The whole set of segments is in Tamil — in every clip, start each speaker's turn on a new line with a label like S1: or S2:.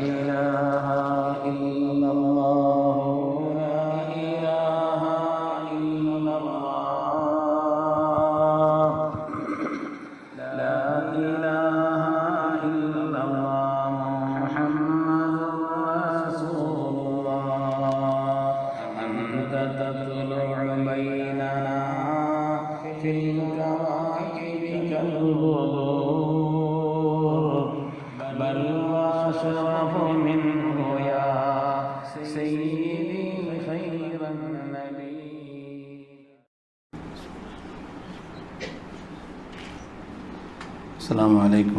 S1: إله إلا الله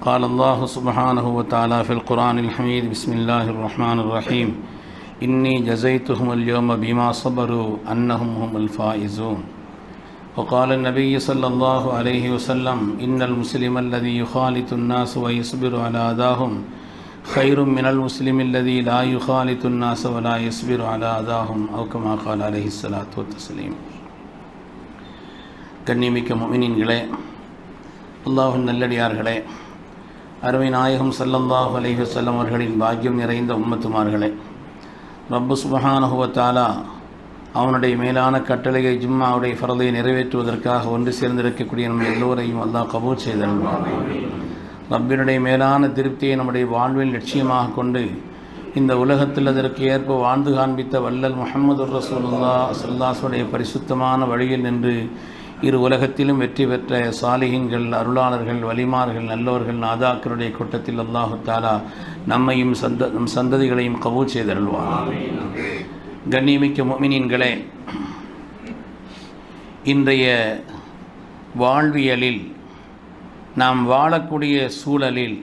S2: قال الله سبحانه وتعالى في القرآن الحميد بسم الله الرحمن الرحيم إني جزيتهم اليوم بما صبروا أنهم هم الفائزون وقال النبي صلى الله عليه وسلم إن المسلم الذي يخالط الناس ويصبر على أذاهم خير من المسلم الذي لا يخالط الناس ولا يصبر على أذاهم أو كما قال عليه الصلاة والتسليم கண்ணியமிக்க முமினின்களே அல்லாஹின் நல்லடியார்களே அருமை நாயகம் ஸல்லல்லாஹு அலைஹி வஸல்லம் அவர்களின் பாக்கியம் நிறைந்த உம்மத்துமார்களே. ரப்பு சுபஹானஹுவத்தாலா அவனுடைய மேலான கட்டளையை ஜும்மாவுடைய ஃபரதை நிறைவேற்றுவதற்காக ஒன்று சேர்ந்திருக்கக்கூடிய நம்ம எல்லோரையும் அல்லாஹ் கபூல் செய்தருள்வார் ரப்பினுடைய மேலான திருப்தியை நம்முடைய வாழ்வில் லட்சியமாக கொண்டு இந்த உலகத்தில் அதற்கு ஏற்ப வாழ்ந்து காண்பித்த வல்லல் முகமது ரசூல்லா சல்லாஸுடைய பரிசுத்தமான வழியில் நின்று இரு உலகத்திலும் வெற்றி பெற்ற சாலிகின்கள் அருளாளர்கள் வலிமார்கள் நல்லோர்கள் நாதாக்களுடைய கூட்டத்தில் அல்லாஹு தாலா நம்மையும் சந்த நம் சந்ததிகளையும் கபூல் செய்தருள்வார் கண்ணியமிக்க மொமினின்களே இன்றைய வாழ்வியலில் நாம் வாழக்கூடிய சூழலில்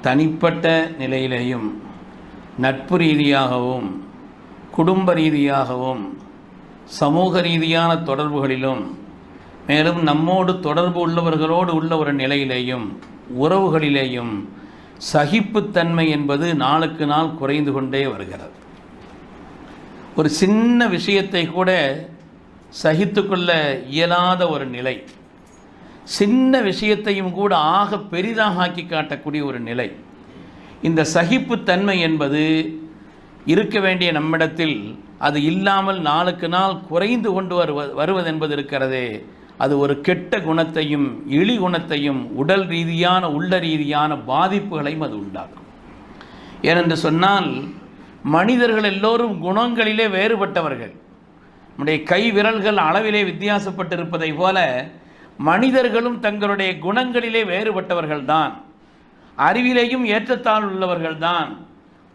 S2: தனிப்பட்ட நிலையிலேயும் நட்பு ரீதியாகவும் குடும்ப ரீதியாகவும் சமூக ரீதியான தொடர்புகளிலும் மேலும் நம்மோடு தொடர்பு உள்ளவர்களோடு உள்ள ஒரு நிலையிலேயும் உறவுகளிலேயும் சகிப்புத்தன்மை என்பது நாளுக்கு நாள் குறைந்து கொண்டே வருகிறது. ஒரு சின்ன விஷயத்தை கூட சகித்துக்கொள்ள இயலாத ஒரு நிலை சின்ன விஷயத்தையும் கூட ஆக பெரிதாக ஆக்கி காட்டக்கூடிய ஒரு நிலை. இந்த சகிப்புத்தன்மை என்பது இருக்க வேண்டிய நம்மிடத்தில் அது இல்லாமல் நாளுக்கு நாள் குறைந்து கொண்டு வருவ வருவதென்பது இருக்கிறதே. அது ஒரு கெட்ட குணத்தையும் இழி குணத்தையும் உடல் ரீதியான உள்ள ரீதியான பாதிப்புகளையும் அது உண்டாக்கும். ஏனென்று சொன்னால் மனிதர்கள் எல்லோரும் குணங்களிலே வேறுபட்டவர்கள். நம்முடைய கை விரல்கள் அளவிலே வித்தியாசப்பட்டிருப்பதை போல மனிதர்களும் தங்களுடைய குணங்களிலே வேறுபட்டவர்கள்தான். அறிவிலேயும் ஏற்றத்தாழ் உள்ளவர்கள்தான்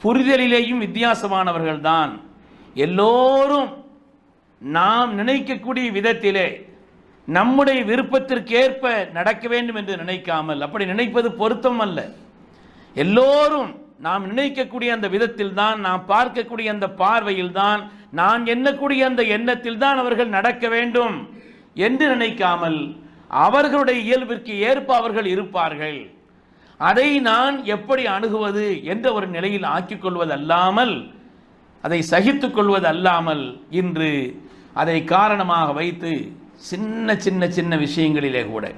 S2: புரிதலிலேயும் வித்தியாசமானவர்கள்தான். எல்லோரும் நாம் நினைக்கக்கூடிய விதத்திலே நம்முடைய விருப்பத்திற்கேற்ப நடக்க வேண்டும் என்று நினைக்காமல் அப்படி நினைப்பது பொருத்தம் அல்ல. எல்லோரும் நாம் நினைக்கக்கூடிய அந்த விதத்தில் தான் நாம் பார்க்கக்கூடிய அந்த பார்வையில் தான் நான் எண்ணக்கூடிய அந்த எண்ணத்தில் தான் அவர்கள் நடக்க வேண்டும் என்று நினைக்காமல் அவர்களுடைய இயல்பிற்கு ஏற்ப அவர்கள் இருப்பார்கள். அதை நான் எப்படி அணுகுவது என்ற ஒரு நிலையில் ஆக்கிக்கொள்வது அல்லாமல் அதை சகித்து கொள்வது அல்லாமல் இன்று அதை காரணமாக வைத்து சின்ன சின்ன சின்ன விஷயங்களிலே கூட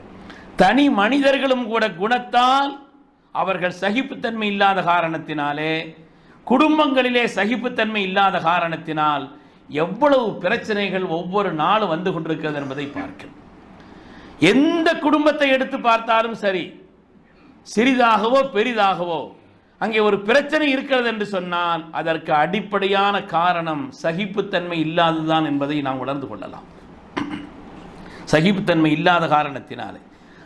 S2: தனி மனிதர்களும் கூட குணத்தால் அவர்கள் சகிப்புத்தன்மை இல்லாத காரணத்தினாலே குடும்பங்களிலே சகிப்புத்தன்மை இல்லாத காரணத்தினால் எவ்வளவு பிரச்சனைகள் ஒவ்வொரு நாளும் வந்து கொண்டிருக்கிறது என்பதை பார்க்கிறோம். எந்த குடும்பத்தை எடுத்து பார்த்தாலும் சரி சிறிதாகவோ பெரிதாகவோ அங்கே ஒரு பிரச்சனை இருக்கிறது என்று சொன்னால் அதற்கு அடிப்படையான காரணம் சகிப்புத்தன்மை இல்லாததுதான் என்பதை நாம் உணர்ந்து கொள்ளலாம். சகிப்புத்தன்மை இல்லாத காரணத்தினாலே.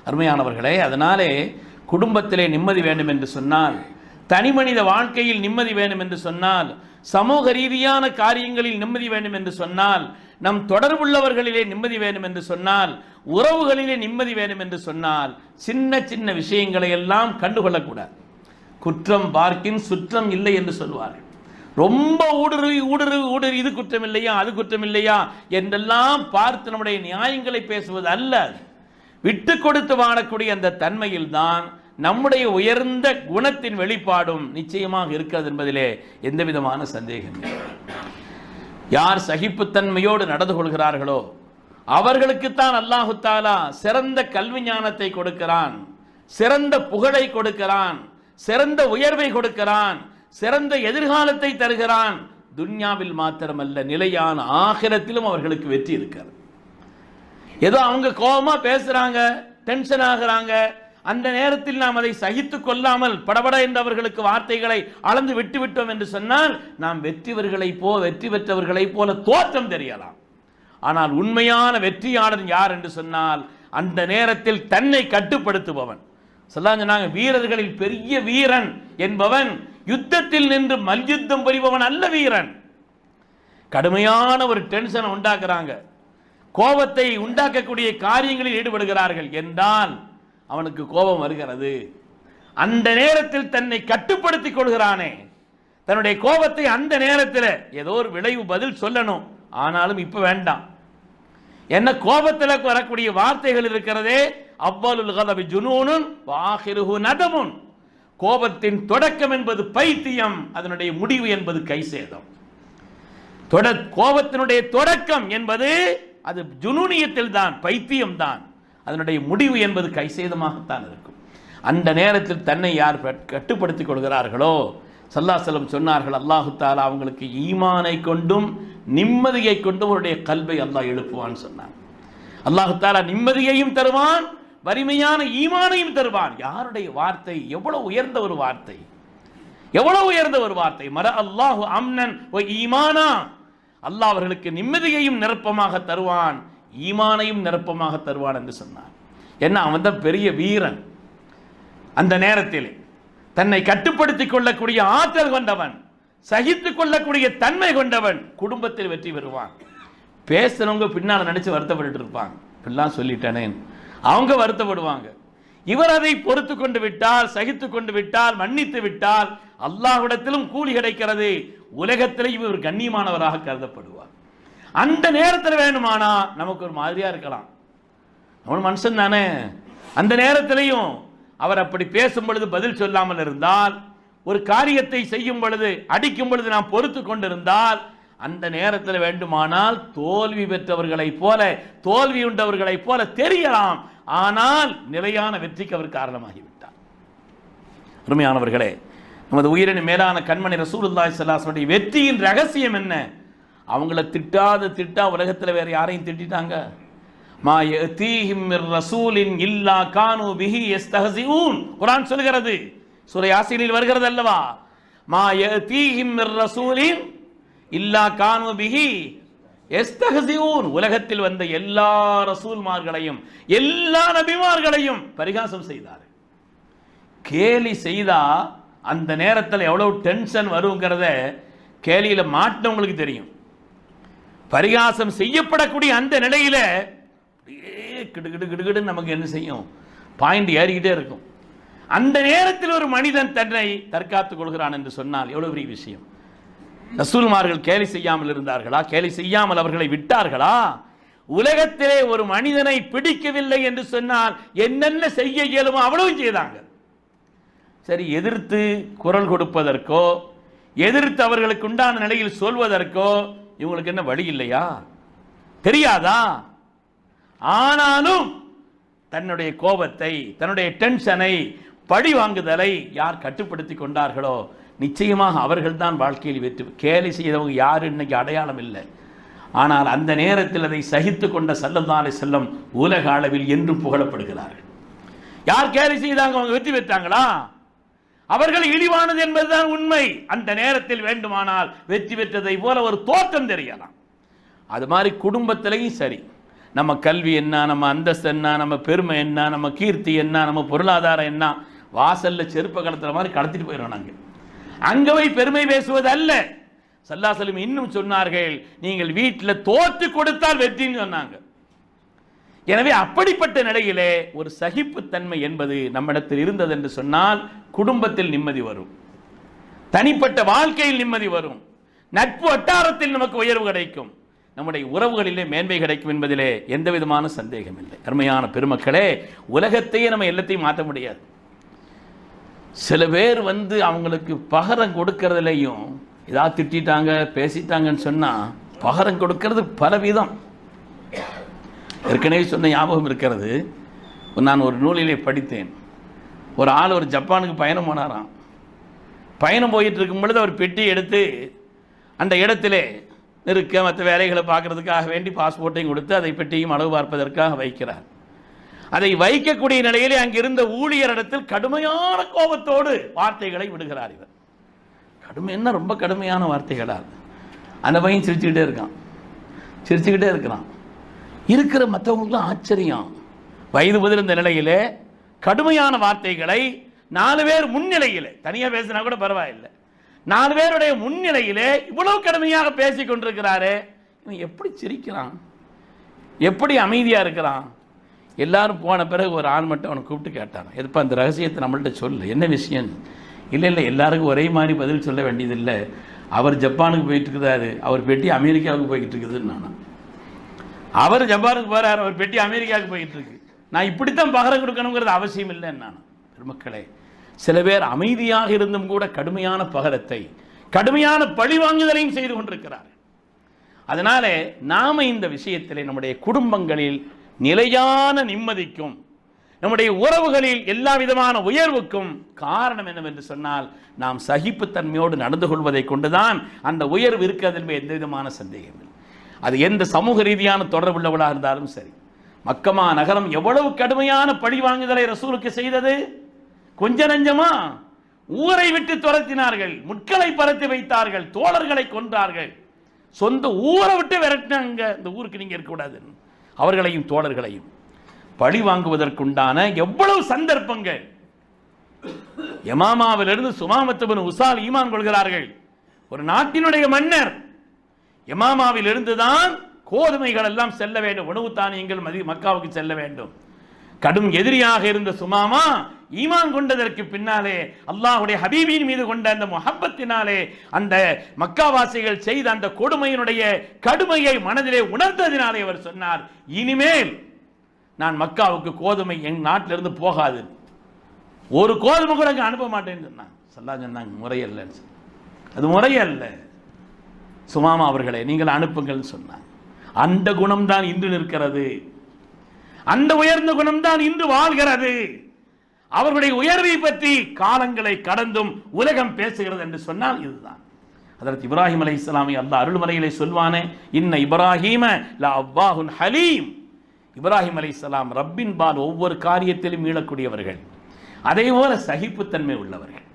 S2: அருமையானவர்களே அதனாலே குடும்பத்திலே நிம்மதி வேண்டும் என்று சொன்னால் தனி மனித வாழ்க்கையில் நிம்மதி வேண்டும் என்று சொன்னால் சமூக ரீதியான காரியங்களில் நிம்மதி வேண்டும் என்று சொன்னால் நம் தொடர்புள்ளவர்களிலே நிம்மதி வேண்டும் என்று சொன்னால் உறவுகளிலே நிம்மதி வேண்டும் என்று சொன்னால் சின்ன சின்ன விஷயங்களை எல்லாம் கண்டுகொள்ளக்கூடாது. குற்றம் பார்க்கின் சுற்றம் இல்லை என்று சொல்வார்கள். ரொம்ப ஊடுருவி ஊடுருவி ஊடுருவி இது குற்றம் இல்லையா அது குற்றம் இல்லையா என்றெல்லாம் பார்த்து நம்முடைய நியாயங்களை பேசுவது அல்ல. விட்டு கொடுத்து வாழக்கூடிய அந்த தன்மையில் தான் நம்முடைய உயர்ந்த குணத்தின் வெளிப்பாடும் நிச்சயமாக இருக்கிறது என்பதிலே எந்த விதமான சந்தேகம் யார் சகிப்புத்தன்மையோடு நடந்து கொள்கிறார்களோ அவர்களுக்குத்தான் அல்லாஹு தாலா சிறந்த கல்வி ஞானத்தை கொடுக்கிறான் சிறந்த புகழை கொடுக்கிறான் சிறந்த உயர்வை கொடுக்கிறான் சிறந்த எதிர்காலத்தை தருகிறான். துன்யாவில் மாத்திரமல்ல நிலையான ஆகிரத்திலும் அவர்களுக்கு வெற்றி இருக்கிறது. ஏதோ அவங்க கோபமா பேசுறாங்க டென்ஷன் ஆகுறாங்க. அந்த நேரத்தில் நாம் அதை சகித்து கொள்ளாமல் படபட என்றவர்களுக்கு வார்த்தைகளை அளந்து விட்டு விட்டோம் என்று சொன்னால் நாம் வெற்றிவர்களை போ வெற்றி பெற்றவர்களைப் போல தோற்றம் தெரியலாம். ஆனால் உண்மையான வெற்றியாளன் யார் என்று சொன்னால் அந்த நேரத்தில் தன்னை கட்டுப்படுத்துபவன். சொல்லாங்க சொன்னாங்க வீரர்களில் பெரிய வீரன் என்பவன் யுத்தத்தில் நின்று மல்யுத்தம் புரிபவன் அல்ல வீரன். கடுமையான ஒரு டென்ஷனை உண்டாக்குறாங்க. கோபத்தை உண்டாக்கக்கூடிய காரியங்களில் ஈடுபடுகிறார்கள் என்றால் அவனுக்கு கோபம் வருகிறது. அந்த நேரத்தில் தன்னை கட்டுப்படுத்திக் கொள்கிறானே. தன்னுடைய கோபத்தை அந்த நேரத்தில் ஏதோ ஒரு விளைவு பதில் சொல்லணும். ஆனாலும் இப்போ வேண்டாம். என்ன கோபத்தில் வரக்கூடிய வார்த்தைகள் இருக்கிறதே அவ்வாலுல் கதவி ஜுனூனும் வாஹிருஹு நதமுன் கோபத்தின் தொடக்கம் என்பது பைத்தியம் அதனுடைய முடிவு என்பது கைசேதம். தொட கோபத்தினுடைய தொடக்கம் என்பது அது ஜுனூனியத்தில் தான் பைத்தியம் தான். அதனுடைய முடிவு என்பது கைசேதமாகத்தான் இருக்கும். அந்த நேரத்தில் தன்னை யார் கட்டுப்படுத்திக் கொள்கிறார்களோ சல்லாசலம் சொன்னார்கள் அல்லாஹு தாலா அவங்களுக்கு ஈமானை கொண்டும் நிம்மதியை கொண்டும் அவருடைய கல்வை அல்லாஹ் எழுப்புவான்னு சொன்னான். அல்லாஹு தாலா நிம்மதியையும் தருவான் வறுமையான ஈமானையும் தருவான் யாருடைய வார்த்தை? எவ்வளவு உயர்ந்த ஒரு வார்த்தை? எவ்வளவு உயர்ந்த ஒரு வார்த்தை? மர அல்லாஹு அம்னன் ஓ ஈமானா. அல்லாஹ் அவர்களுக்கு நிம்மதியையும் நிரப்பமாக தருவான். ஈமானையும் நிரப்பமாக தருவான் என்று சொன்னான் என்ன? அவன் தான் பெரிய வீரன். அந்த நேரத்தில் தன்னை கட்டுப்படுத்திக் கொள்ளக்கூடிய ஆற்றல் கொண்டவன் சகித்துக் கொள்ளக்கூடிய தன்மை கொண்டவன் குடும்பத்தில் வெற்றி பெறுவான். பேசுறவங்க பின்னால் நினைச்சு வருத்தப்பட்டு இருப்பாங்க. இப்படிலாம் சொல்லிட்டேனேன் அவங்க வருத்தப்படுவாங்க. இவர் அதை பொறுத்து கொண்டு விட்டால் சகித்து கொண்டு விட்டால் மன்னித்து விட்டால் அல்லாஹ்விடத்திலும் கூலி கிடைக்கிறது உலகத்திலே இவர் கண்ணியமானவராக கருதப்படுவார். அந்த நேரத்தில் வேணுமானா நமக்கு ஒரு மாதிரியாக இருக்கலாம். அவன் மனுஷன் தானே. அந்த நேரத்திலையும் அவர் அப்படி பேசும் பொழுது பதில் சொல்லாமல் இருந்தால் ஒரு காரியத்தை செய்யும் பொழுது அடிக்கும் பொழுது நாம் பொறுத்து கொண்டிருந்தால் அந்த நேரத்தில் வேண்டுமானால் தோல்வி பெற்றவர்களைப் போல தோல்வி உண்டவர்களைப் போல தெரியலாம். ஆனால் நிலையான வெற்றிக்கு அவர் காரணமாகிவிட்டார். அருமையானவர்களே நமது உயிரின் மேலான கண்மணி ரசூலுல்லாய் ஸல்லல்லாஹு வெற்றியின் ரகசியம் என்ன? அவங்கள திட்டாத திட்டா உலகத்தில் வேற யாரையும் திட்டிட்டாங்க? மா யதீஹிம் மிர் ரசூலின் இல்லா கானு பிஹி எஸ் குரான் சொல்கிறது சுரை யாசீனில் வருகிறது அல்லவா மா தீஹிம் மிர் ரசூலின் இல்லா கானு பிஹி. எஸ்தகசியூன் உலகத்தில் வந்த எல்லா ரசூல்மார்களையும் எல்லா நபிமார்களையும் பரிகாசம் செய்தார். கேலி செய்தா அந்த நேரத்தில் எவ்வளவு டென்ஷன் வருங்கிறத கேலியில் மாட்டினவங்களுக்கு தெரியும். பரிகாசம் செய்யப்படக்கூடிய அந்த நிலையில் அப்படியே கிடுகிடு கிடுகிடுன்னு நமக்கு என்ன செய்யும்? பாயிண்ட் ஏறிக்கிட்டே இருக்கும். அந்த நேரத்தில் ஒரு மனிதன் தன்னை தற்காத்துக் கொள்கிறான் என்று சொன்னால் எவ்வளவு பெரிய விஷயம்? ரசூல்மார்கள் கேலி செய்யாமல் இருந்தார்களா? கேலி செய்யாமல் அவர்களை விட்டார்களா? உலகத்திலே ஒரு மனிதனை பிடிக்கவில்லை என்று சொன்னால் என்னென்ன செய்ய இயலுமோ அவ்வளவும் செய்தாங்க. சரி எதிர்த்து குரல் கொடுப்பதற்கோ எதிர்த்து அவர்களுக்கு உண்டான நிலையில் சொல்வதற்கோ இவங்களுக்கு என்ன வழி இல்லையா? தெரியாதா? ஆனாலும் தன்னுடைய கோபத்தை தன்னுடைய டென்ஷனை பழி வாங்குதலை யார் கட்டுப்படுத்தி கொண்டார்களோ நிச்சயமாக அவர்கள்தான் வாழ்க்கையில் வெற்றி கேலி செய்தவங்க யார் இன்னைக்கு அடையாளம் இல்லை. ஆனால் அந்த நேரத்தில் அதை சகித்து கொண்ட செல்லந்தாலே செல்லம் உலக அளவில் என்றும் புகழப்படுகிறார்கள். யார் கேலி செய்தாங்க அவங்க வெற்றி பெற்றாங்களா? அவர்கள் இழிவானது என்பதுதான் உண்மை. அந்த நேரத்தில் வேண்டுமானால் வெற்றி பெற்றதை போல ஒரு தோற்றம் தெரியலாம். அது மாதிரி குடும்பத்திலையும் சரி. நம்ம கல்வி என்ன நம்ம அந்தஸ்து என்ன நம்ம பெருமை என்ன நம்ம கீர்த்தி என்ன நம்ம பொருளாதாரம் என்ன வாசலில் செருப்ப கலத்துற மாதிரி கடத்திட்டு போயிடுறோம் நாங்கள் அங்கவை போய் பெருமை பேசுவது அல்ல சல்லாசலம் இன்னும் சொன்னார்கள் நீங்கள் வீட்டில் தோற்று கொடுத்தால் வெற்றின்னு சொன்னாங்க. எனவே அப்படிப்பட்ட நிலையிலே ஒரு சகிப்புத்தன்மை என்பது நம்மிடத்தில் இருந்தது என்று சொன்னால் குடும்பத்தில் நிம்மதி வரும். தனிப்பட்ட வாழ்க்கையில் நிம்மதி வரும். நட்பு வட்டாரத்தில் நமக்கு உயர்வு கிடைக்கும். நம்முடைய உறவுகளிலே மேன்மை கிடைக்கும் என்பதிலே எந்த விதமான சந்தேகம் இல்லை அருமையான பெருமக்களே உலகத்தையே நம்ம எல்லாத்தையும் மாற்ற முடியாது. சில பேர் வந்து அவங்களுக்கு பகரம் கொடுக்கறதுலையும் ஏதாவது திட்டிட்டாங்க பேசிட்டாங்கன்னு சொன்னால் பகரம் கொடுக்கறது பலவிதம். ஏற்கனவே சொன்ன ஞாபகம் இருக்கிறது. நான் ஒரு நூலிலே படித்தேன். ஒரு ஆள் ஒரு ஜப்பானுக்கு பயணம் போனாராம். பயணம் போயிட்டு இருக்கும் பொழுது அவர் பெட்டி எடுத்து அந்த இடத்திலே நிற்க மற்ற வேலைகளை பார்க்கறதுக்காக வேண்டி பாஸ்போர்ட்டையும் கொடுத்து அதை பெட்டியும் அளவு பார்ப்பதற்காக வைக்கிறார். அதை வைக்கக்கூடிய நிலையிலே அங்கிருந்த ஊழியரிடத்தில் கடுமையான கோபத்தோடு வார்த்தைகளை விடுகிறார் இவர். கடுமை ரொம்ப கடுமையான வார்த்தைகளா? அந்த பையன் சிரிச்சுக்கிட்டே இருக்கான். சிரிச்சுக்கிட்டே இருக்கிறான். இருக்கிற மற்றவங்களுக்குலாம் ஆச்சரியம். வயது முதிர்ந்த நிலையிலே கடுமையான வார்த்தைகளை நாலு பேர் முன்னிலையிலே தனியாக பேசினா கூட பரவாயில்லை. நாலு பேருடைய முன்னிலையிலே இவ்வளவு கடுமையாக பேசி கொண்டிருக்கிறாரு இவன் எப்படி சிரிக்கிறான்? எப்படி அமைதியாக இருக்கிறான்? எல்லாரும் போன பிறகு ஒரு ஆள் மட்டும் அவனை கூப்பிட்டு கேட்டான். எதுப்பா அந்த ரகசியத்தை நம்மள்ட்ட சொல்லு. என்ன விஷயம்? இல்லை இல்லை எல்லாருக்கும் ஒரே மாதிரி பதில் சொல்ல வேண்டியதில்லை. அவர் ஜப்பானுக்கு போயிட்டு இருக்கிறாரு அவர் பெட்டி அமெரிக்காவுக்கு போய்கிட்டு இருக்குதுன்னு நானும் அவர் ஜப்பானுக்கு போகிறார் அவர் பெட்டி அமெரிக்காவுக்கு போயிட்டு இருக்கு நான் இப்படித்தான் பகரம் கொடுக்கணுங்கிறது அவசியம் இல்லைன்னு நான். பெருமக்களே சில பேர் அமைதியாக இருந்தும் கூட கடுமையான பகரத்தை கடுமையான பழிவாங்குதலையும் செய்து கொண்டிருக்கிறார் அதனால நாம இந்த விஷயத்தில் நம்முடைய குடும்பங்களில் நிலையான நிம்மதிக்கும். நம்முடைய உறவுகளில் எல்லா விதமான உயர்வுக்கும் காரணம் என்னவென்று சொன்னால் நாம் சகிப்புத்தன்மையோடு நடந்து கொள்வதை கொண்டுதான் அந்த உயர்வு இருக்கிறது என்பது எந்த விதமான சந்தேகம் இல்லை. அது எந்த சமூக ரீதியான தொடர்புள்ளவளாக இருந்தாலும் சரி. மக்கமா நகரம் எவ்வளவு கடுமையான பழி வாங்குதலை ரசூலுக்கு செய்தது? கொஞ்ச நஞ்சமா? ஊரை விட்டு துரத்தினார்கள் முட்களை பரத்தி வைத்தார்கள் தோழர்களை கொன்றார்கள். சொந்த ஊரை விட்டு விரட்டினாங்க. இந்த ஊருக்கு நீங்க இருக்கக்கூடாது அவர்களையும் தோழர்களையும். பழி வாங்குவதற்குண்டான எவ்வளவு சந்தர்ப்பங்கள். யமாமாவிலிருந்து சுமாமத்துவன் உசால் ஈமான் கொள்கிறார்கள். ஒரு நாட்டினுடைய மன்னர் எமாமாவிலிருந்து தான் கோதுமைகள் எல்லாம் செல்ல வேண்டும். உணவு தானியங்கள் மதி மக்காவுக்கு செல்ல வேண்டும். கடும் எதிரியாக இருந்த சுமாமா ஈமான் கொண்டதற்கு பின்னாலே அல்லாஹுடைய ஹபீபின் மீது கொண்ட அந்த முஹப்பத்தினாலே அந்த மக்காவாசிகள் செய்த அந்த கொடுமையினுடைய கடுமையை மனதிலே உணர்ந்ததினாலே அவர் சொன்னார் இனிமேல் நான் மக்காவுக்கு கோதுமை என் நாட்டிலிருந்து போகாது. ஒரு கோதுமை கூட அங்கே அனுப்ப மாட்டேன்னு சொன்னாங்க. சொல்லா சொன்னாங்க முறையல்லன்னு சொன்னாங்க. அது முறையல்ல சுமாமா அவர்களே நீங்கள் அனுப்புங்கள்னு சொன்னாங்க. அந்த குணம்தான் இன்று நிற்கிறது அந்த உயர்ந்த குணம்தான் இன்று வாழ்கிறது. அவர்களுடைய உயர்வை பற்றி காலங்களை கடந்தும் உலகம் பேசுகிறது என்று சொன்னால் இதுதான். அதற்கு இப்ராஹிம் அலை இஸ்லாமி அல்லாஹ் அருள்மலையிலே சொல்வானே இன்ன இப்ராஹிம அவ்வாஹுன் ஹலீம். இப்ராஹிம் அலை இஸ்லாம் ரப்பின் பால் ஒவ்வொரு காரியத்திலும் மீளக்கூடியவர்கள். அதே போல சகிப்புத்தன்மை உள்ளவர்கள்.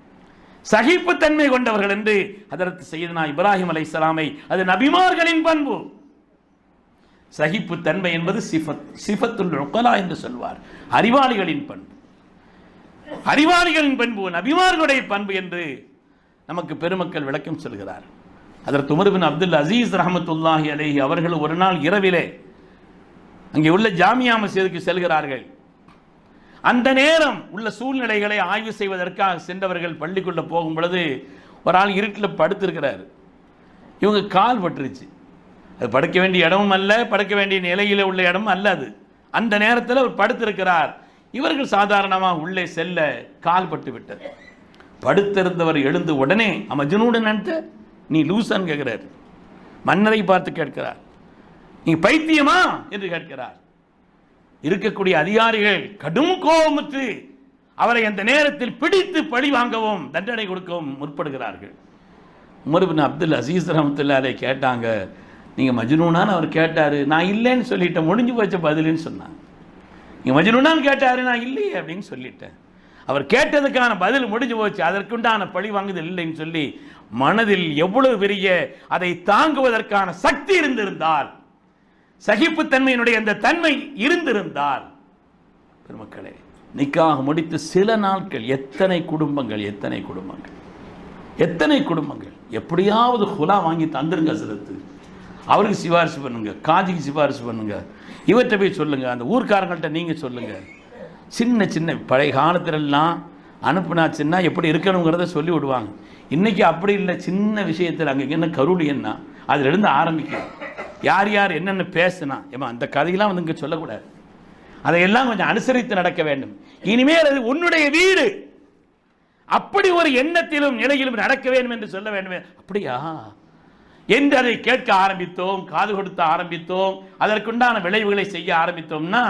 S2: சகிப்புத்தன்மை கொண்டவர்கள் என்று அதற்கு செய்தனா இப்ராஹிம் அலை இஸ்லாமை அது நபிமார்களின் பண்பு. சகிப்புத்தன்மை என்பது சிஃபத் சிஃபத்துல் உக்கலா என்று சொல்வார். அறிவாளிகளின் பண்பு. அறிவாளிகளின் பண்பு நபிமார்களுடைய பண்பு என்று நமக்கு பெருமக்கள் விளக்கம் சொல்கிறார். அதற்கு உமர்பின் அப்துல் அசீஸ் ரஹமத்துல்லாஹி அலேஹி அவர்கள் ஒரு நாள் இரவிலே அங்கே உள்ள ஜாமியா மசீதுக்கு செல்கிறார்கள். அந்த நேரம் உள்ள சூழ்நிலைகளை ஆய்வு செய்வதற்காக சென்றவர்கள் பள்ளிக்குள்ளே போகும் பொழுது ஒரு ஆள் இருட்டில் படுத்திருக்கிறார். இவங்க கால் பட்டுருச்சு. அது படுக்க வேண்டிய இடமும் அல்ல படுக்க வேண்டிய நிலையில் உள்ள இடமும் அல்ல அது. அந்த நேரத்தில் அவர் படுத்திருக்கிறார். இவர்கள் சாதாரணமாக உள்ளே செல்ல கால் பட்டு விட்டது. படுத்திருந்தவர் எழுந்து உடனே அமஜனூடு நினைத்த? நீ லூசன் கேட்கிறார் மன்னரை பார்த்து கேட்கிறார். நீ பைத்தியமா? என்று கேட்கிறார். இருக்கக்கூடிய அதிகாரிகள் கடும் கோபமுற்று அவரை அந்த நேரத்தில் பிடித்து பழி வாங்கவும் தண்டனை கொடுக்கவும் முற்படுகிறார்கள். உமர் பின் அப்துல் அசீஸ் ரஹமத்துல்லாலே அதை கேட்டாங்க நீங்கள் மஜ்னூனான்னு அவர் கேட்டார் நான் இல்லைன்னு சொல்லிட்டேன் முடிஞ்சு போச்ச பதிலுன்னு சொன்னாங்க. நீங்கள் மஜ்னூனான்னு கேட்டார் நான் இல்லையே அப்படின்னு சொல்லிட்டேன். அவர் கேட்டதுக்கான பதில் முடிஞ்சு போச்சு அதற்குண்டான பழி வாங்குதல் இல்லைன்னு சொல்லி மனதில் எவ்வளவு பெரிய அதை தாங்குவதற்கான சக்தி இருந்திருந்தால் சகிப்புத்தன்மையினுடைய அந்த தன்மை இருந்திருந்தால் பெருமக்களே நிக்காக முடித்து சில நாட்கள் எத்தனை குடும்பங்கள் எத்தனை குடும்பங்கள் எத்தனை குடும்பங்கள் எப்படியாவது ஹுலா வாங்கி தந்துருங்க சிலத்து அவருக்கு சிபாரிசு பண்ணுங்க காஜிக்கு சிபாரிசு பண்ணுங்கள் இவற்றை போய் சொல்லுங்கள் அந்த ஊர்க்காரங்கள்ட்ட நீங்கள் சொல்லுங்கள் சின்ன சின்ன பழைய காலத்திலெல்லாம் அனுப்புனாச்சுன்னா எப்படி இருக்கணுங்கிறத சொல்லி விடுவாங்க. இன்றைக்கி அப்படி இல்லை சின்ன விஷயத்தில் அங்கே என்ன கருள் என்ன அதிலிருந்து ஆரம்பிக்கும் யார் யார் என்னென்ன பேசுனா ஏமா அந்த கதையெல்லாம் வந்து இங்கே சொல்லக்கூடாது. அதையெல்லாம் கொஞ்சம் அனுசரித்து நடக்க வேண்டும். இனிமேல் அது உன்னுடைய வீடு. அப்படி ஒரு எண்ணத்திலும் நிலையிலும் நடக்க வேண்டும் என்று சொல்ல வேண்டுமே. அப்படியா? என்று அதை கேட்க ஆரம்பித்தோம் காது கொடுத்த ஆரம்பித்தோம் அதற்குண்டான விளைவுகளை செய்ய ஆரம்பித்தோம்னா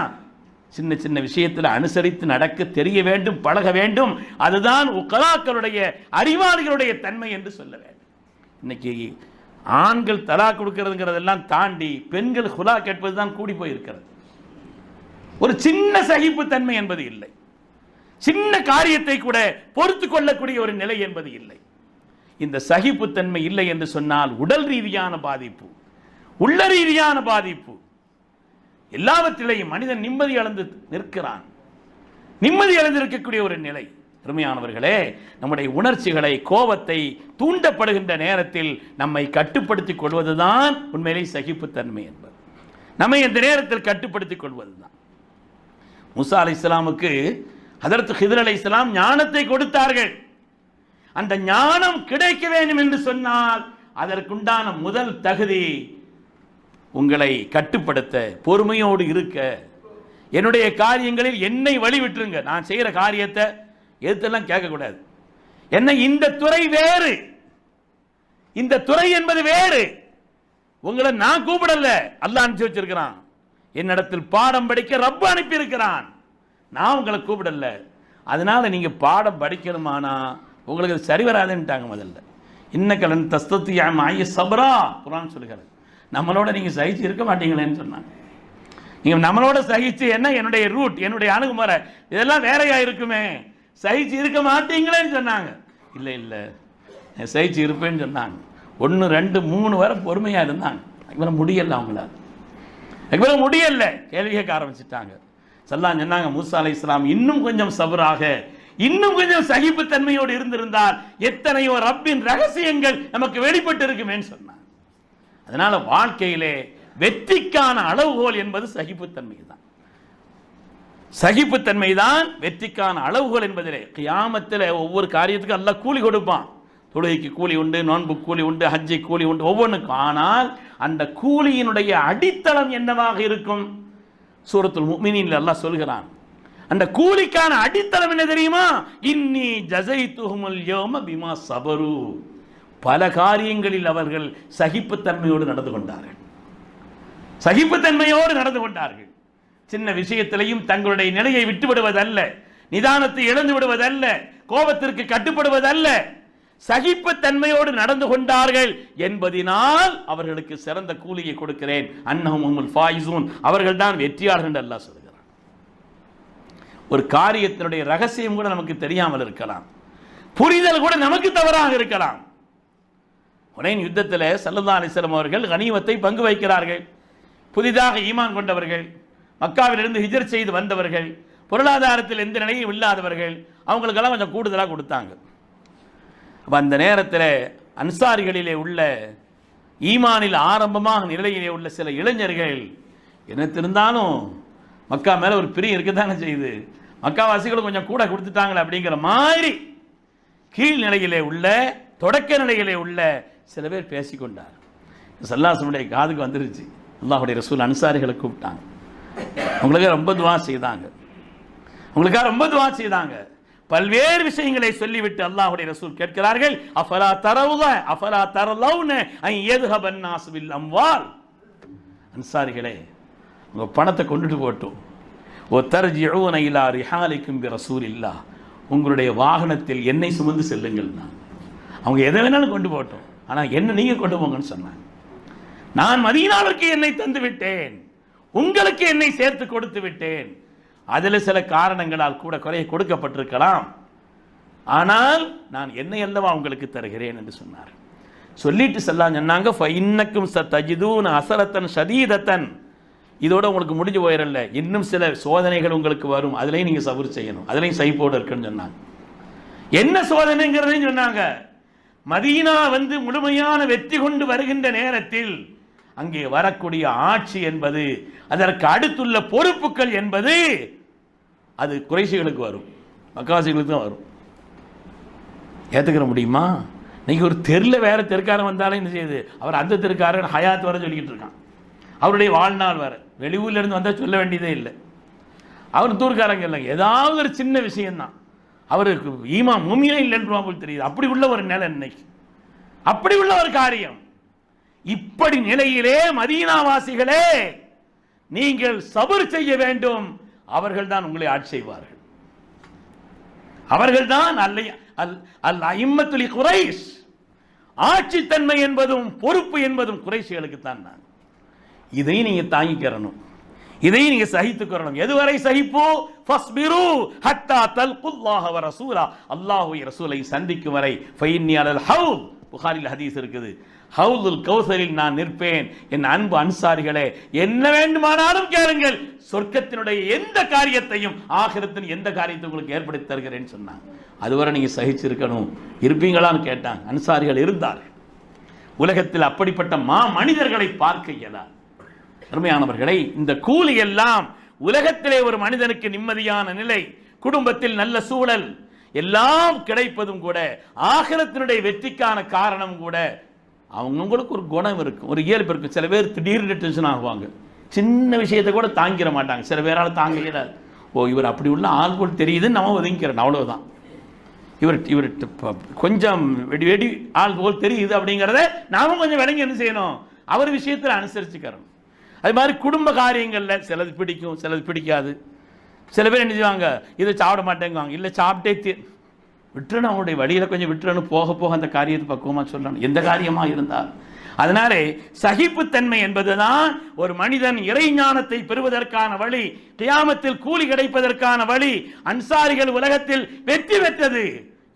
S2: சின்ன சின்ன விஷயத்தில் அனுசரித்து நடக்க தெரிய வேண்டும் பழக வேண்டும். அதுதான் உக்கலாக்களுடைய அறிவாளிகளுடைய தன்மை என்று சொல்ல வேண்டும். இன்னைக்கு ஆண்கள் தலா கொடுக்கிறதுங்கிறதெல்லாம் தாண்டி பெண்கள் ஹுலா கேட்பது தான் கூடி போயிருக்கிறது. ஒரு சின்ன சகிப்புத்தன்மை என்பது இல்லை. சின்ன காரியத்தை கூட பொறுத்து கொள்ளக்கூடிய ஒரு நிலை என்பது இல்லை. இந்த சகிப்புத்தன்மை இல்லை என்று சொன்னால் உடல் ரீதியான பாதிப்பு உள்ள ரீதியான பாதிப்பு. எல்லாவற்றிலையும் மனிதன் நிம்மதி அளந்து நிற்கிறான். நிம்மதி இழந்திருக்கக்கூடிய ஒரு நிலை. அருமையானவர்களே நம்முடைய உணர்ச்சிகளை கோபத்தை தூண்டப்படுகின்ற நேரத்தில் நம்மை கட்டுப்படுத்திக் கொள்வதுதான் உண்மையிலே சகிப்புத்தன்மை என்பது. நம்மை இந்த நேரத்தில் கட்டுப்படுத்திக் கொள்வதுதான். முசா அலை இஸ்லாமுக்கு அதற்கு ஹிதர் அலை இஸ்லாம் ஞானத்தை கொடுத்தார்கள். அந்த ஞானம் கிடைக்க வேண்டும் என்று சொன்னால் அதற்குண்டான முதல் தகுதி உங்களை கட்டுப்படுத்த பொறுமையோடு இருக்க. என்னுடைய காரியங்களில் என்னை வழிவிட்டுருங்க. நான் செய்கிற காரியத்தை எதிர்த்தெல்லாம் கேட்கக்கூடாது. என்ன இந்த துறை வேறு. இந்த துறை என்பது வேறு. உங்களை நான் கூப்பிடல. அல்ல அனுப்பிச்சு வச்சிருக்கிறான். என்னிடத்தில் பாடம் படிக்க ரப்ப அனுப்பியிருக்கிறான். நான் உங்களை கூப்பிடல. அதனால நீங்க பாடம் படிக்கணுமானா உங்களுக்கு அது சரி வராதுன்ட்டாங்க முதல்ல. இன்னக்கலன் தஸ்தத்தியாம் ஆய சபரா குரான் சொல்லுகிறது. நம்மளோட நீங்கள் சகிச்சு இருக்க மாட்டீங்களேன்னு சொன்னாங்க. நீங்கள் நம்மளோட சகிச்சு என்ன? என்னுடைய ரூட் என்னுடைய அணுகுமுறை இதெல்லாம் வேறையா இருக்குமே. சகிச்சு இருக்க மாட்டீங்களேன்னு சொன்னாங்க. இல்லை இல்லை. சகிச்சு இருப்பேன்னு சொன்னாங்க. ஒன்று ரெண்டு மூணு வரை பொறுமையாக இருந்தாங்க. இவரை முடியலை அவங்களால இவரை முடியலை. கேள்வி கேட்க ஆரம்பிச்சிட்டாங்க. சல்லாம் சொன்னாங்க மூசா அலை இஸ்லாம் இன்னும் கொஞ்சம் சபராக. இன்னும் கொஞ்சம் சகிப்புத்தன்மையோடு இருந்திருந்தால் எத்தனையோ ரப்பின் ரகசியங்கள் நமக்கு வெளிப்பட்டு இருக்குமேன்னு சொன்னார். அதனால வாழ்க்கையிலே வெற்றிக்கான அளவுகோல் என்பது சகிப்புத்தன்மை தான் சகிப்புத்தன்மை தான் வெற்றிக்கான அளவுகோல் என்பதிலே. கியாமத்தில் ஒவ்வொரு காரியத்துக்கும் நல்லா கூலி கொடுப்பான். தொழுகைக்கு கூலி உண்டு நோன்பு கூலி உண்டு ஹஜ்ஜை கூலி உண்டு ஒவ்வொன்றுக்கும். ஆனால் அந்த கூலியினுடைய அடித்தளம் என்னவாக இருக்கும்? சூரத்துல் முஃமினீன்ல அல்லாஹ் சொல்கிறான். அந்த கூலிக்கான அடித்தளம் என்ன தெரியுமா? இன்னி ஜசை துகுமல் யோம பிமா சபரு. பல காரியங்களில் அவர்கள் சகிப்புத்தன்மையோடு நடந்து கொண்டார்கள். சகிப்புத்தன்மையோடு நடந்து கொண்டார்கள். சின்ன விஷயத்திலையும் தங்களுடைய நிலையை விட்டு விடுவதல்ல. நிதானத்தை இழந்து விடுவதல்ல. கோபத்திற்கு கட்டுப்படுவதல்ல. சகிப்புத்தன்மையோடு நடந்து கொண்டார்கள் என்பதினால் அவர்களுக்கு சிறந்த கூலியை கொடுக்கிறேன். அன்னஹமுல் ஃபாயிசூன் அவர்கள் தான் வெற்றியாளர்கள் அல்லா சொல்லுங்கள் ஒரு காரியத்தினுடைய ரகசியம் கூட நமக்கு தெரியாமல் இருக்கலாம். புரிதல் கூட நமக்கு தவறாக இருக்கலாம். உனையின் யுத்தத்தில் சல்லல்லா அலிஸ்லாம் அவர்கள் கனிமத்தை பங்கு வைக்கிறார்கள். புதிதாக ஈமான் கொண்டவர்கள் மக்காவிலிருந்து ஹிஜர் செய்து வந்தவர்கள் பொருளாதாரத்தில் எந்த நிலையும் இல்லாதவர்கள் அவங்களுக்கெல்லாம் கொஞ்சம் கூடுதலாக கொடுத்தாங்க. அப்போ அந்த நேரத்தில் அன்சாரிகளிலே உள்ள ஈமானில் ஆரம்பமாக நிலையிலே உள்ள சில இளைஞர்கள் என்ன மக்கா மேலே ஒரு பிரியம் இருக்கத்தானே செய்யுது? மக்காவாசிகளும் கொஞ்சம் கூட கொடுத்துட்டாங்களே அப்படிங்கிற மாதிரி கீழ்நிலையிலே உள்ள தொடக்க நிலையிலே உள்ள சில பேர் பேசிக்கொண்டார். சல்லாசனுடைய காதுக்கு வந்துருச்சு. அல்லாஹுடைய ரசூல் அன்சாரிகளை கூப்பிட்டாங்க. உங்களுக்கு ரொம்ப துவா செய்தாங்க. உங்களுக்காக ரொம்ப துவா செய்தாங்க. பல்வேறு விஷயங்களை சொல்லிவிட்டு அல்லாஹுடைய ரசூல் கேட்கிறார்கள் அஃபலா தரவுல அஃபலா தரலவுன்னு ஐ எதுஹபன் நாசுவில் அம்வால். அன்சாரிகளே உங்கள் பணத்தை கொண்டுட்டு போட்டும் ஓ தர்ஜிஊன இல்லா ரிஹாலிக்கும் ரசூல் இல்லா உங்களுடைய வாகனத்தில் என்னை சுமந்து செல்லுங்கள் அவங்க எதை வேணாலும் கொண்டு போட்டோம் ஆனால் என்ன நீங்கள் கொண்டு போங்கன்னு சொன்னாங்க. நான் மதீனாவிற்கு என்னை தந்து விட்டேன். உங்களுக்கு என்னை சேர்த்து கொடுத்து விட்டேன். அதில் சில காரணங்களால் கூட குறைய கொடுக்கப்பட்டிருக்கலாம். ஆனால் நான் என்னை அல்லவா உங்களுக்கு தருகிறேன் என்று சொன்னார். சொல்லிட்டு செல்லாம் சொன்னாங்க ஃபைன்னக்கும் ச தஜிதூன் அசரத்தன் சதீதத்தன் இதோட உங்களுக்கு முடிஞ்சு போயிடல இன்னும் சில சோதனைகள் உங்களுக்கு வரும். அதுலேயும் நீங்கள் சபர் செய்யணும். அதுலேயும் சைப்போடு இருக்குன்னு சொன்னாங்க. என்ன சோதனைங்கிறதையும் சொன்னாங்க. மதீனா வந்து முழுமையான வெற்றி கொண்டு வருகின்ற நேரத்தில் அங்கே வரக்கூடிய ஆட்சி என்பது அதற்கு அடுத்துள்ள பொறுப்புகள் என்பது அது குறைசிகளுக்கு வரும். மக்காசிகளுக்கு தான் வரும். ஏற்றுக்கிற முடியுமா? இன்னைக்கு ஒரு தெருல வேற தெருக்காரன் வந்தாலும் என்ன செய்யுது? அவர் அந்த தெருக்காரன் ஹயாத் வர சொல்லிக்கிட்டு இருக்கான். அவருடைய வாழ்நாள் வேற. வெளியூர்லேருந்து வந்தால் சொல்ல வேண்டியதே இல்லை. அவர் தூர்காரங்க இல்லைங்க. ஏதாவது ஒரு சின்ன விஷயம்தான். அவருக்கு ஈமா மூமியே இல்லைன்றவா போல் தெரியுது. அப்படி உள்ள ஒரு நிலை இன்னைக்கு. அப்படி உள்ள ஒரு காரியம். இப்படி நிலையிலே மதீனாவாசிகளே நீங்கள் சபர் செய்ய வேண்டும். அவர்கள்தான் உங்களை ஆட்சி செய்வார்கள். அவர்கள்தான் அல்ல அல் அல் ஐம்மத்துலி குறைஷ். ஆட்சித்தன்மை என்பதும் பொறுப்பு என்பதும் குறைசிகளுக்கு தான் நான் இதையும் நீங்க தாங்கிக்கிறணும். இதையும் நீங்க சகித்துக்கிறணும் எதுவரை சகிப்போ ஃபஸ்பிரு ஹத்தா தல்குல்லாஹ வ ரசூலா. அல்லாஹ்வை ரசூலை சந்திக்கும் வரை. ஃபைன்னி அலல் ஹவுத் புகாரில் ஹதீஸ் இருக்குது. ஹவுலுல் கௌசரில் நான் நிற்பேன். என் அன்பு அன்சாரிகளே என்ன வேண்டுமானாலும் கேளுங்கள். சொர்க்கத்தினுடைய எந்த காரியத்தையும் ஆகிரத்தின் எந்த காரியத்தை உங்களுக்கு ஏற்படுத்தி தருகிறேன்னு சொன்னாங்க. அதுவரை நீங்க சகிச்சிருக்கணும். இருப்பீங்களான்னு கேட்டாங்க. அன்சாரிகள் இருந்தார்கள். உலகத்தில் அப்படிப்பட்ட மா மனிதர்களை பார்க்க இயலாது. அருமையானவர்களை இந்த கூலி எல்லாம் உலகத்திலே ஒரு மனிதனுக்கு நிம்மதியான நிலை குடும்பத்தில் நல்ல சூழல் எல்லாம் கிடைப்பதும் கூட ஆகலத்தினுடைய வெற்றிக்கான காரணம் கூட அவங்கவுங்களுக்கு ஒரு குணம் இருக்கும் ஒரு இயல்பு இருக்கும். சில பேர் திடீர்னு டென்ஷன் ஆகுவாங்க. சின்ன விஷயத்தை கூட தாங்கிட மாட்டாங்க. சில பேரால் தாங்க இயலாது. ஓ இவர் அப்படி உள்ள ஆள் போல் தெரியுதுன்னு நம்ம ஒதுங்கிறோம் அவ்வளோதான் இவர் இவர் கொஞ்சம் வெடி வெடி ஆள் போல் தெரியுது அப்படிங்கிறத நாமும் கொஞ்சம் விளங்கி என்ன செய்யணும்? அவர் விஷயத்தில் அனுசரிச்சுக்கிறோம் அது மாதிரி குடும்ப காரியங்களில் சிலது பிடிக்கும் சிலது பிடிக்காது. சில பேர் என்ன செய்வாங்க இதை சாப்பிட மாட்டேங்குவாங்க. இல்லை சாப்பிட்டே தீ விட்டுறணும் அவனுடைய வழியில் கொஞ்சம் விட்டுறணும் போக போக அந்த காரியத்தை பக்குவமாக சொல்லணும் எந்த காரியமாக இருந்தால் அதனாலே சகிப்புத்தன்மை என்பதுதான் ஒரு மனிதன் இறைஞானத்தை பெறுவதற்கான வழி கியாமத்தில் கூலி கிடைப்பதற்கான வழி அன்சாரிகள் உலகத்தில் வெற்றி பெற்றது.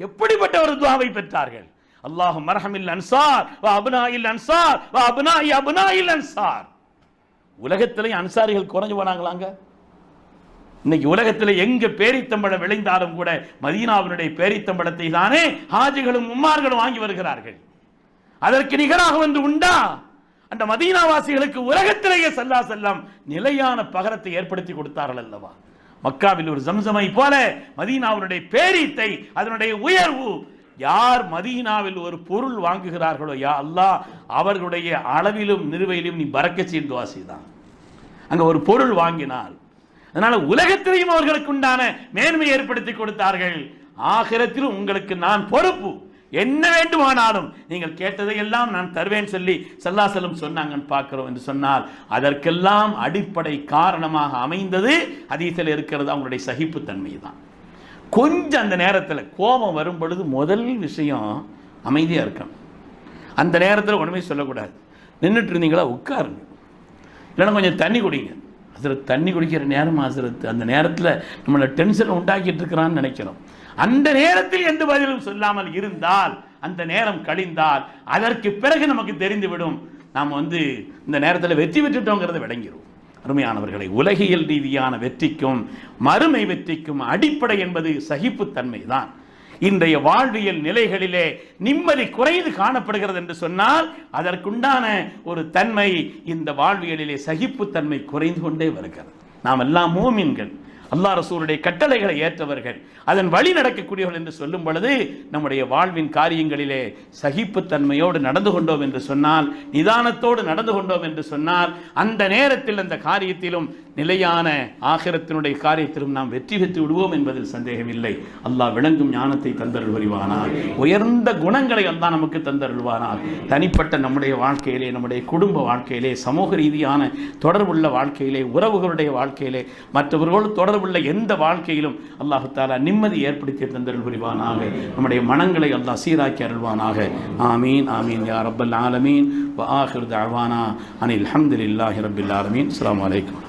S2: எப்படிப்பட்ட ஒரு துவாவை பெற்றார்கள்? அல்லாஹு மரஹமில் அன்சார் வா அபுனா இல் அன்சார் வ அபுனா இல் அன்சார். உலகத்திலேயும் அன்சாரிகள் குறைஞ்சு போனாங்களாங்க? இன்னைக்கு உலகத்தில் எங்க பேரித்தம்பழம் விளைந்தாலும் கூட மதீனாவினுடைய பேரித்தம்பழத்தை தானே ஹாஜிகளும் உம்மார்களும் வாங்கி வருகிறார்கள். அதற்கு நிகராக வந்து உண்டா? அந்த மதீனாவாசிகளுக்கு உலகத்திலேயே சல்லா செல்லம் நிலையான பகரத்தை ஏற்படுத்தி கொடுத்தார்கள் அல்லவா? மக்காவில் ஒரு ஜம்சமை போல மதீனாவினுடைய பேரீத்தை அதனுடைய உயர்வு யார் மதீனாவில் ஒரு பொருள் வாங்குகிறார்களோ யா அல்லா அவர்களுடைய அளவிலும் நிறுவையிலும் நீ பறக்க செய்து வாசிதான் அங்கே ஒரு பொருள் வாங்கினார் அதனால உலகத்திலையும் அவர்களுக்கு உண்டான மேன்மை ஏற்படுத்தி கொடுத்தார்கள். ஆகிரத்திலும் உங்களுக்கு நான் பொறுப்பு. என்ன வேண்டுமானாலும் நீங்கள் கேட்டதை எல்லாம் நான் தருவேன் சொல்லி சல்லாசலம் சொன்னாங்கன்னு பார்க்கிறோம் என்று சொன்னால் அதற்கெல்லாம் அடிப்படை காரணமாக அமைந்தது ஹதீஸில் இருக்கிறது அவங்களுடைய சகிப்புத்தன்மை தான் கொஞ்சம் அந்த நேரத்தில் கோபம் வரும் பொழுது முதல் விஷயம் அமைதியாக இருக்கணும். அந்த நேரத்தில் ஒன்றுமே சொல்லக்கூடாது. நின்றுட்டு இருந்தீங்களா உட்காருங்க. இல்லைன்னா கொஞ்சம் தண்ணி குடிங்க. அதில் தண்ணி குடிக்கிற நேரம் ஆசிரத்து. அந்த நேரத்தில் நம்மளை டென்ஷன் உண்டாக்கிட்டு இருக்கிறான்னு நினைக்கிறோம். அந்த நேரத்தில் எந்த பதிலும் சொல்லாமல் இருந்தால் அந்த நேரம் கழிந்தால் அதற்கு பிறகு நமக்கு தெரிந்துவிடும். நாம் வந்து இந்த நேரத்தில் வெற்றி பெற்றுட்டோங்கிறத விளங்கிடும் அருமையானவர்களை உலகியல் ரீதியான வெற்றிக்கும் மறுமை வெற்றிக்கும் அடிப்படை என்பது சகிப்புத்தன்மை தான் இன்றைய வாழ்வியல் நிலைகளிலே நிம்மதி குறைந்து காணப்படுகிறது என்று சொன்னால் அதற்குண்டான ஒரு தன்மை இந்த வாழ்வியலிலே சகிப்புத்தன்மை குறைந்து கொண்டே வருகிறது. நாம் எல்லாம் மூமின்கள். அல்லா ரசூருடைய கட்டளைகளை ஏற்றவர்கள். அதன் வழி நடக்கக்கூடியவர்கள் என்று சொல்லும் பொழுது நம்முடைய வாழ்வின் காரியங்களிலே சகிப்புத்தன்மையோடு நடந்து கொண்டோம் என்று சொன்னால் நிதானத்தோடு நடந்து கொண்டோம் என்று சொன்னால் அந்த நேரத்தில் அந்த காரியத்திலும் நிலையான ஆகிரத்தினுடைய காரியத்திலும் நாம் வெற்றி பெற்று விடுவோம் என்பதில் சந்தேகமில்லை. அல்லாஹ் விளங்கும் ஞானத்தை தந்தருள்வரிவானார் உயர்ந்த குணங்களை அல்லாஹ் நமக்கு தந்தருள்வானார் தனிப்பட்ட நம்முடைய வாழ்க்கையிலே நம்முடைய குடும்ப வாழ்க்கையிலே சமூக ரீதியான தொடர்புள்ள வாழ்க்கையிலே உறவுகளுடைய வாழ்க்கையிலே மற்றவர்களோடு தொடர்புள்ள எந்த வாழ்க்கையிலும் அல்லாஹு தாலா நிம்மதி ஏற்படுத்தி தந்தருள்வரிவானாக நம்முடைய மனங்களை அல்லாஹ் சீராக்கி அருள்வானாக. ஆமீன் ஆமீன் யா ரப்பல் ஆலமீன். வ ஆஹிர் தஅவானா. அனில் ஹம்துலில்லாஹி ரப்பில் ஆலமீன். அஸ்ஸலாமு அலைக்கும்.